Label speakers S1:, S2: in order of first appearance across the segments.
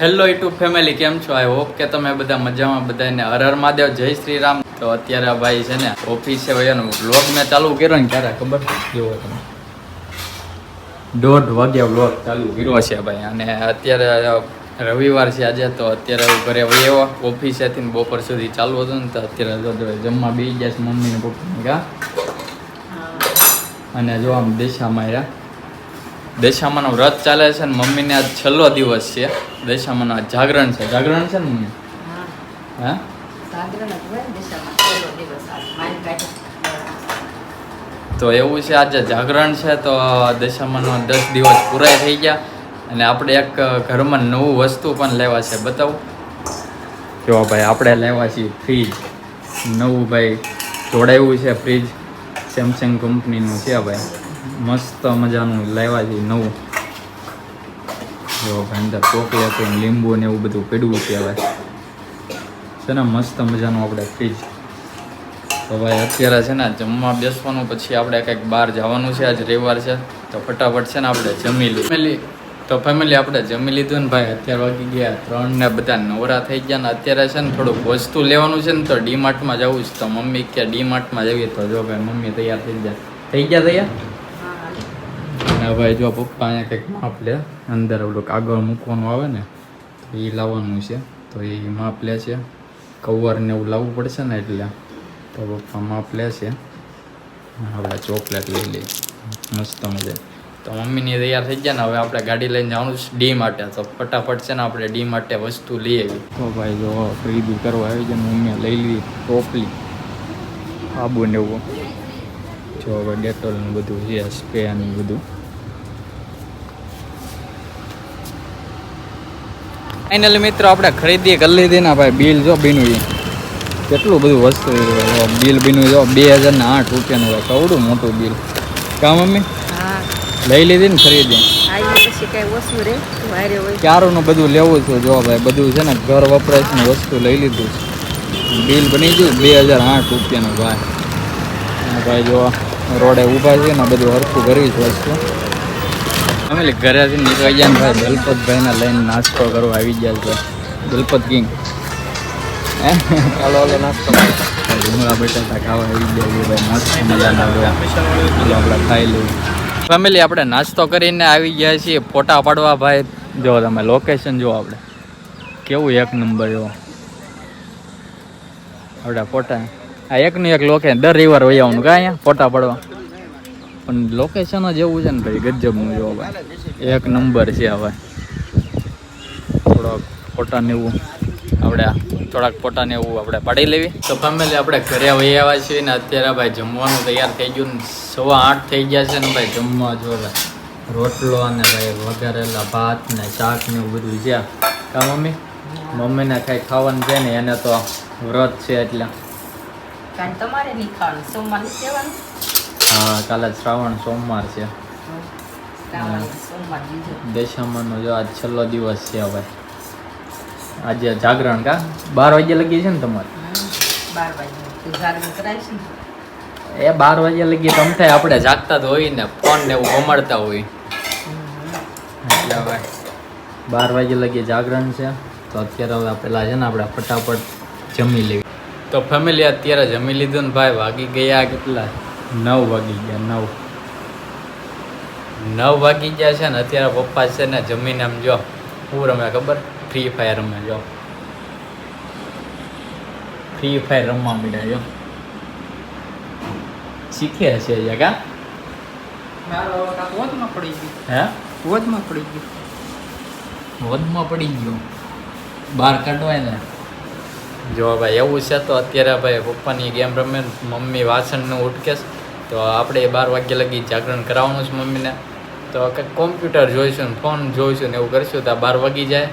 S1: Hello YouTube family કેમ છો? I hope કે તમે બધા મજામાં બધાને હર હર મહાદેવ જય શ્રી રામ. તો અત્યારે ભાઈ છે ને ઓફિસે વયાનું વ્લોગ મેં ચાલુ કર્યો ને ત્યારે ખબર? કેવો તમે દોઢ વાગ્યા વ્લોગ ચાલુ કર્યો છે ભાઈ. અને અત્યારે રવિવાર છે આજે તો અત્યારે હું ઘરે વયો ઓફિસેથી ને બપોર સુધી ચાલુ હતું ને તો અત્યારે જમવા બી ગયા છે મમ્મી ને પપ્પાને કા અને જો આમ દેશા રહ્યા દશામાનો વ્રત ચાલે છે ને મમ્મીને આજ છેલ્લો દિવસ છે. દશામાનો આજ જાગરણ છે. જાગરણ છે ને મમ્મી? હા. તો એવું છે આજે જાગરણ છે તો દશામાનો દસ દિવસ પૂરા થઈ ગયા. અને આપણે એક ઘરમાં નવું વસ્તુ પણ લેવા છે. બતાવું. જો ભાઈ આપણે લેવા છીએ ફ્રીજ નવું ભાઈ જોડાયું છે ફ્રીજ સેમસંગ કંપનીનું છે ભાઈ. મસ્ત મજાનું લેવા છીએ નવું. જો ભાઈ ચોકલેટ લીંબુ ને એવું બધું પીડવું છે હવે છે ને મસ્ત મજાનું આપણે ફ્રીજ તો ભાઈ અત્યારે છે ને જમવા બેસવાનું પછી આપણે કંઈક બહાર જવાનું છે. આજ રવિવાર છે તો ફટાફટ છે ને આપણે જમી લીધું ફેમિલી. તો ફેમિલી આપણે જમી લીધું ને ભાઈ અત્યારે વાગી ગયા ત્રણ ને બધા નવરા થઈ ગયા ને અત્યારે છે ને થોડુંક વસ્તુ લેવાનું છે ને તો ડીમાર્ટમાં જવું છે. તો મમ્મી કે ડીમાર્ટમાં જઈએ તો જો ભાઈ મમ્મી તૈયાર થઈ ગયા થઈ ગયા તૈયાર? અને ભાઈ જો પપ્પા અહીંયા કંઈક માપ લે, અંદર ઓલું કાગળ મૂકવાનું આવે ને, તો એ લાવવાનું છે. તો એ માપ લે છે. કવર ને એવું લાવવું પડશે ને એટલે તો પપ્પા માપ લે છે. હવે ચોકલેટ લઈ લે. મસ્ત મજા. તો મમ્મીની તૈયાર થઈ ગયા ને, હવે આપણે ગાડી લઈને જવાનું છે ડી માટે તો ફટાફટ છે ને આપણે ડી માટે વસ્તુ લઈ આવી તો ભાઈ જો ખરીદી કરવા આવી જાય મમ્મીએ લઈ લીધી ટોપલી. આબુ ને એવું. જો હવે ડેટોલ ને બધું છે સ્પ્રે ને બધું. ફાઇનલી મિત્રો આપણે ખરીદી કરી લીધી ને ભાઈ બિલ. જો બીનું કેટલું બધું વસ્તુ બિલ બીનું જો બે હજાર ને આઠ રૂપિયાનું હોય. કવડું મોટું બિલ. કા મમ્મી? લઈ લીધી ને ખરીદી? ક્યારનું બધું લેવું છું જો ભાઈ? બધું છે ને ઘર વપરાશની વસ્તુ લઈ લીધું છે. બિલ બની ગયું બે હજાર આઠ રૂપિયાનું ભાઈ. ભાઈ જો રોડે ઊભા છે ને બધું હરખું કરવી છે વસ્તુ. અમે ઘરેથી નીકળી ગયા ને ભાઈ દલપતભાઈને લઈને નાસ્તો કરવા આવી ગયા છે. દલપત કિંગ. ચાલો નાસ્તો ડુંગળા બટાટા ખાવા આવી ગયા છે ભાઈ મસ્ત મજાના ચાલો આપણે ખાઈ લઈએ. ફેમિલી આપણે નાસ્તો કરીને આવી ગયા છીએ ફોટા પાડવા ભાઈ. જો તમે લોકેશન જો આપણે. કેવું એક નંબર જો આપણે ફોટા. આ એકનું એક લોકેશન દર રવિવાર વહી આવવાનું. કાં અહીંયા ફોટા પાડવા. પણ લોકેશન જ એવું છે ને ભાઈ, ગજબનું જો ભાઈ એક નંબર છે હવે. થોડોક ફોટા ને એવું. આપણે થોડાક ફોટા ને એવું આપણે પાડી લેવી. તો ફેમિલી આપણે ઘરે વહી આવ્યા છીએ ને અત્યારે ભાઈ જમવાનું તૈયાર થઈ ગયું ને સવા આઠ થઈ ગયા છે ને ભાઈ જમવા જો ભાઈ રોટલો અને ભાઈ વઘારેલા ભાત ને શાક ને એવું બધું છે. કા મમ્મી? મમ્મીને કાંઈ ખાવાનું છે ને એને તો વ્રત છે એટલે.
S2: તમારે નહીં ખાવાનું, સોમવાર કહેવાનું.
S1: હા કાલે શ્રાવણ સોમવાર છે. દશામાનો જો આજ છેલ્લો દિવસ છે હવે. આજે જાગરણ કા? બાર વાગ્યા લગી છે ને તમારે?
S2: વાગે
S1: એ બાર વાગ્યા લગી તમ થાય આપણે જાગતા તો હોય ને ફોન ને એવું ગમાડતા હોય એટલે હવે બાર વાગે લગી જાગરણ છે. તો અત્યારે હવે પેલા છે ને આપણે ફટાફટ જમી લેવી. તો ફેમિલી અત્યારે જમી લીધું ને ભાઈ વાગી ગયા કેટલા? નવ વાગી ગયા નવ. નવ વાગી ગયા છે ને અત્યારે પપ્પા છે ને જમીને આમ જો હું રમે ખબર? ફ્રી ફાયર રમે જો. ફ્રી ફાયર રમવા માંડ્યા જો. શીખે છે જગા
S2: મારો પડી ગયું.
S1: હે?
S2: વોધમાં પડી ગયું.
S1: વધમાં પડી ગયું? બહાર કાઢવાય ને? જો ભાઈ એવું છે તો અત્યારે ભાઈ પપ્પાની ગેમ રમે મમ્મી વાસણનું ઉટકે છે. તો આપણે બાર વાગ્યા લગી જાગરણ કરાવવાનું છે મમ્મીને. તો કોમ્પ્યુટર જોઈશું ને ફોન જોઈશું ને એવું કરીશું તો આ બાર વાગી જાય.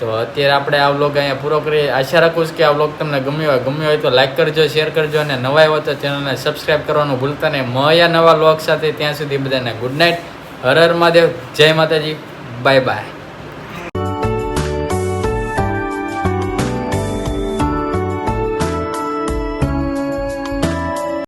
S1: તો અત્યારે આપણે આ વ્લોગ અહીંયા પૂરો કરીએ. આશા રાખું છું કે આ વ્લોગ તમને ગમ્યો હોય. ગમ્યો હોય તો લાઇક કરજો શેર કરજો અને નવા હોય તો ચેનલને સબસ્ક્રાઈબ કરવાનું ભૂલતા નહીં. મળ્યા નવા વ્લોગ સાથે. ત્યાં સુધી બધાને ગુડ નાઇટ હર હર મહાદેવ. જય માતાજી. Bye bye